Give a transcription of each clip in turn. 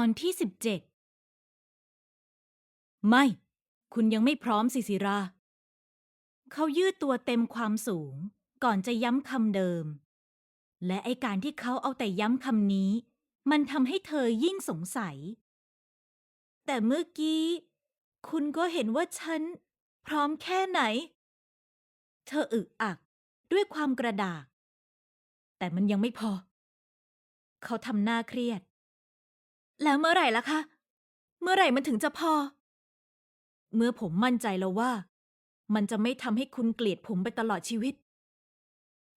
อนที่สิบเจ็ดไม่ คุณยังไม่พร้อมสิสิรา เขายืดตัวเต็มความสูง ก่อนจะย้ำคำเดิม และไอการที่เขาเอาแต่ย้ำคำนี้ มันทำให้เธอยิ่งสงสัย แต่เมื่อกี้ คุณก็เห็นว่าฉัน พร้อมแค่ไหน เธออึกอักด้วยความกระดาก แต่มันยังไม่พอ เขาทำหน้าเครียด แล้วเมื่อไหร่ล่ะคะ เมื่อไหร่มันถึงจะพอ เมื่อผมมั่นใจแล้วว่า มันจะไม่ทำให้คุณเกลียดผมไปตลอดชีวิต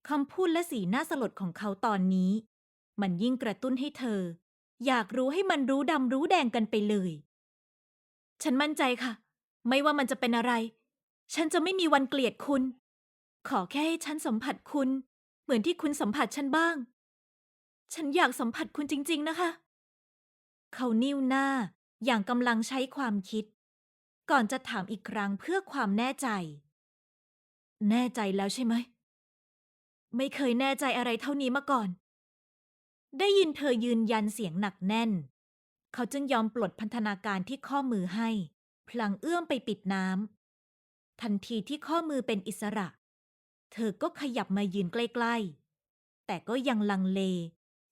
คำพูดและสีหน้าสลดของเขาตอนนี้ มันยิ่งกระตุ้นให้เธอ อยากรู้ให้มันรู้ดำรู้แดงกันไปเลย ฉันมั่นใจค่ะ ไม่ว่ามันจะเป็นอะไร ฉันจะไม่มีวันเกลียดคุณ ขอแค่ให้ฉันสัมผัสคุณ เหมือนที่คุณสัมผัสฉันบ้าง ฉันอยากสัมผัสคุณจริง ๆ นะคะ เขานิ้วหน้าอย่างกำลังใช้ความคิด ก่อนจะถามอีกครั้งเพื่อความแน่ใจ แน่ใจแล้วใช่ไหม ไม่เคยแน่ใจอะไรเท่านี้มาก่อน ได้ยินเธอยืนยันเสียงหนักแน่น เขาจึงยอมปลดพันธนาการที่ข้อมือให้ พลางเอื้อมไปปิดน้ำทันทีที่ข้อมือเป็นอิสระ เธอก็ขยับมายืนใกล้ ๆ แต่ก็ยังลังเล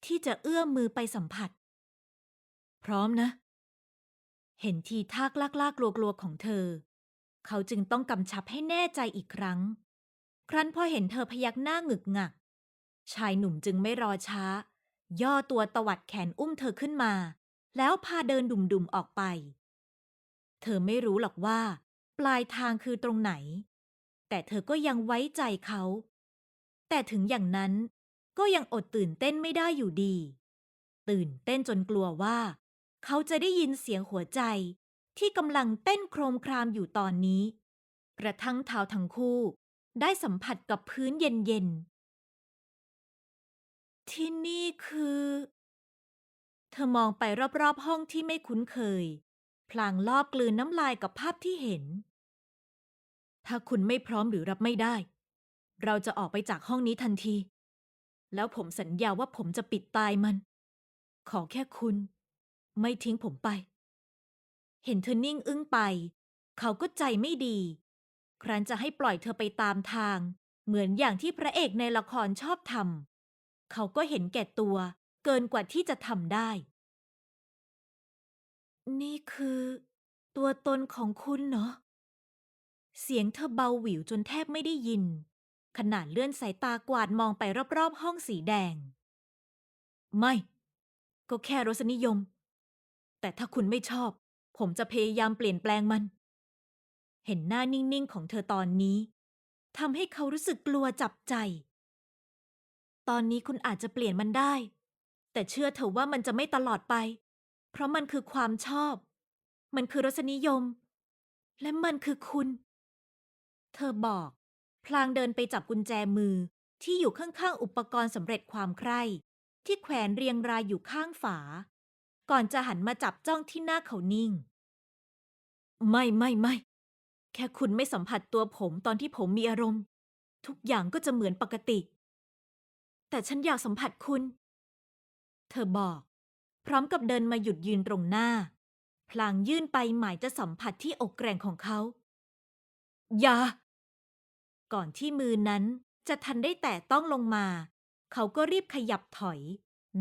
ที่จะเอื้อมมือไปสัมผัส พร้อมนะ เห็นทีท่ากลากๆกลัวๆของเธอ เขาจึงต้องกำชับให้แน่ใจอีกครั้ง ครั้นพอเห็นเธอพยักหน้าหงึกงัก ชายหนุ่มจึงไม่รอช้า ย่อตัวตวัดแขนอุ้มเธอขึ้นมา แล้วพาเดินดุ่มๆออกไป เธอไม่รู้หรอกว่า ปลายทางคือตรงไหน แต่เธอก็ยังไว้ใจเขา แต่ถึงอย่างนั้นก็ยังอดตื่นเต้นไม่ได้อยู่ดี ตื่นเต้นจนกลัวว่า เขาจะได้ยินเสียงหัวใจที่กำลังเต้นโครมครามอยู่ตอนนี้ กระทั่งเท้าทั้งคู่ได้สัมผัสกับพื้นเย็นๆ ที่นี่คือ เธอมองไปรอบๆห้องที่ไม่คุ้นเคย พลางลอบกลืนน้ำลายกับภาพที่เห็น ถ้าคุณไม่พร้อมหรือรับไม่ได้ เราจะออกไปจากห้องนี้ทันที แล้วผมสัญญาว่าผมจะปิดตายมัน ขอแค่คุณ ไม่ทิ้งผมไป เห็นเธอนิ่งอึ้งไป เขาก็ใจไม่ดี ครั้นจะให้ปล่อยเธอไปตามทาง เหมือนอย่างที่พระเอกในละครชอบทำเขาก็เห็นแก่ตัว เกินกว่าที่จะทำได้ นี่คือ ตัวตนของคุณเหรอเสียงเธอเบาหวิวจนแทบไม่ได้ยิน ขนาดเลื่อนสายตากวาดมองไปรอบๆ ห้องสีแดง ไม่ ก็แค่รสนิยม แต่ถ้าคุณไม่ชอบ ผมจะพยายามเปลี่ยนแปลงมัน เห็นหน้านิ่งๆของเธอตอนนี้ทำให้เขารู้สึกกลัวจับใจ ตอนนี้คุณอาจจะเปลี่ยนมันได้ แต่เชื่อเถอะว่ามันจะไม่ตลอดไป เพราะมันคือความชอบ มันคือรสนิยม และมันคือคุณ เธอบอก พลางเดินไปจับกุญแจมือที่อยู่ข้างๆอุปกรณ์สำเร็จความใคร่ที่แขวนเรียงรายอยู่ข้างฝา ก่อนจะหันมาจับจ้องที่หน้าเขานิ่ง ไม่ไม่ไม่ แค่คุณไม่สัมผัสตัวผมตอนที่ผมมีอารมณ์ ทุกอย่างก็จะเหมือนปกติ แต่ฉันอยากสัมผัสคุณ เธอบอก พร้อมกับเดินมาหยุดยืนตรงหน้า พลางยื่นไปหมายจะสัมผัสที่อกแกร่งของเขา อย่า ก่อนที่มือนั้นจะทันได้แตะต้องลงมา เขาก็รีบขยับถอย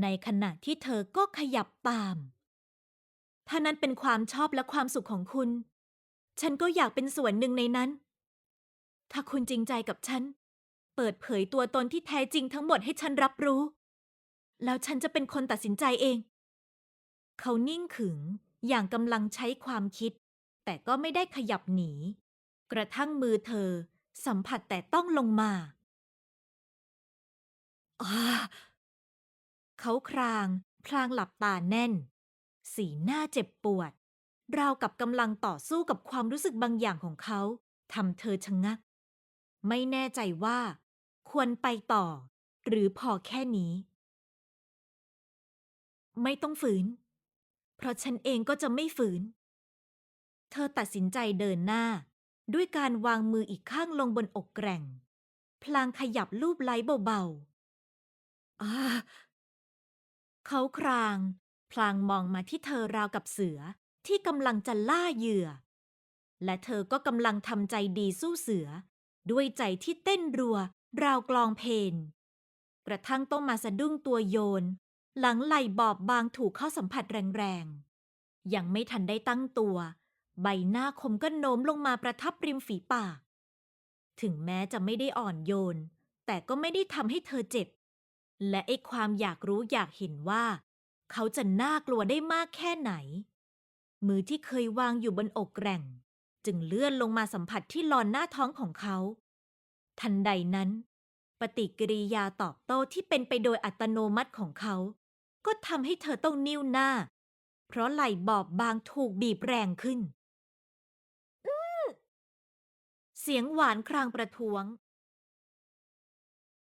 ในขณะที่เธอก็ขยับตาม ถ้านั้นเป็นความชอบและความสุขของคุณ ฉันก็อยากเป็นส่วนหนึ่งในนั้น ถ้าคุณจริงใจกับฉัน เปิดเผยตัวตนที่แท้จริงทั้งหมดให้ฉันรับรู้ แล้วฉันจะเป็นคนตัดสินใจเอง เขานิ่งขึงอย่างกำลังใช้ความคิด แต่ก็ไม่ได้ขยับหนี กระทั่งมือเธอสัมผัสแต่ต้องลงมา เขาคราง พลางหลับตาแน่น สีหน้าเจ็บปวด ราวกับกำลังต่อสู้กับความรู้สึกบางอย่างของเขาทำเธอชะงัก ไม่แน่ใจว่า ควรไปต่อ หรือพอแค่นี้ ไม่ต้องฝืน เพราะฉันเองก็จะไม่ฝืน เธอตัดสินใจเดินหน้า ด้วยการวางมืออีกข้างลงบนอกแกร่ง พลางขยับลูบไล้เบาๆอา เขาคราง พลางมองมาที่เธอราวกับเสือที่กำลังจะล่าเหยื่อ และเธอก็กำลังทำใจดีสู้เสือ ด้วยใจที่เต้นรัว ราวกลองเพลงกระทั่งต้องมาสะดุ้งตัวโยน หลังไหล่บอบบางถูกเข้าสัมผัสแรงๆ ยังไม่ทันได้ตั้งตัว ใบหน้าคมก็โน้มลงมาประทับริมฝีปาก ถึงแม้จะไม่ได้อ่อนโยน แต่ก็ไม่ได้ทำให้เธอเจ็บ และไอ้ความอยากรู้อยากเห็นว่า เขาจะน่ากลัวได้มากแค่ไหน มือที่เคยวางอยู่บนอกแกร่ง จึงเลื่อนลงมาสัมผัสที่ลอนหน้าท้องของเขา ทันใดนั้น ปฏิกิริยาตอบโต้ที่เป็นไปโดยอัตโนมัติของเขา ก็ทำให้เธอต้องนิ้วหน้า เพราะไหล่บอบบางถูกบีบแรงขึ้นเสียงหวานครางประท้วง